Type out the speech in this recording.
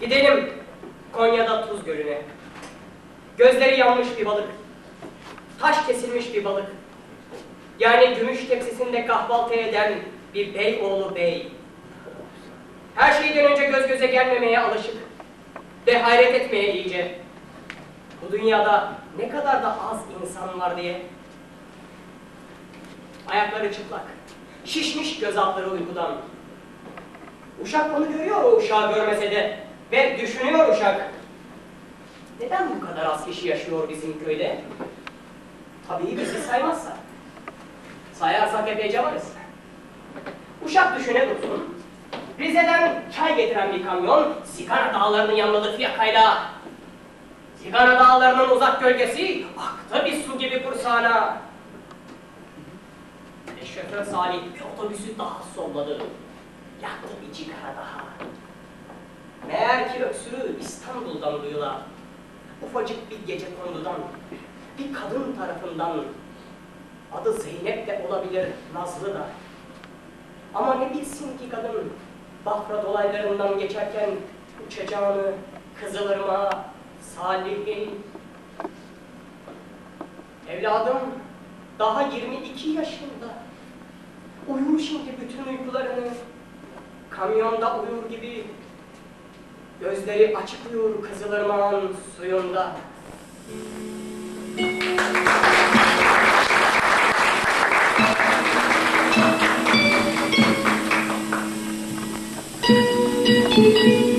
Gidelim Konya'da Tuz Gölü'ne. Gözleri yanmış bir balık. Taş kesilmiş bir balık. Yani gümüş tepsisinde kahvaltı eden bir bey oğlu bey. Her şeyden önce göz göze gelmemeye alışık ve hayret etmeye iyice. Bu dünyada ne kadar da az insan var diye. Ayakları çıplak, şişmiş göz altları uykudan. Uşak onu görüyor o uşağı görmese de düşünüyor uşak. Neden bu kadar az kişi yaşıyor bizim köyde? Tabii bizi saymazsa. Sayarsak epeyce varız. Uşak düşüne dursun. Rize'den çay getiren bir kamyon, Sigara dağlarının yanladığı fiyakayla Sigara dağlarının uzak gölgesi aktı bir su gibi kursağına. Ve şoför Salih bir otobüsü daha solladı. Yaktı bir cigara daha. Meğer ki öksürüğü İstanbul'dan duyula. Ufacık bir gece kondudan, bir kadın tarafından. Adı Zeynep de olabilir, Nazlı da. Ama ne bilsin ki kadın, Bafra dolaylarından geçerken uçacağını Kızılırmağa, Salih'in. Evladım daha 22 yaşında. Uyur şimdi bütün uykularını. Kamyonda uyur gibi. Gözleri açık uyur Kızılırmağın suyunda. Thank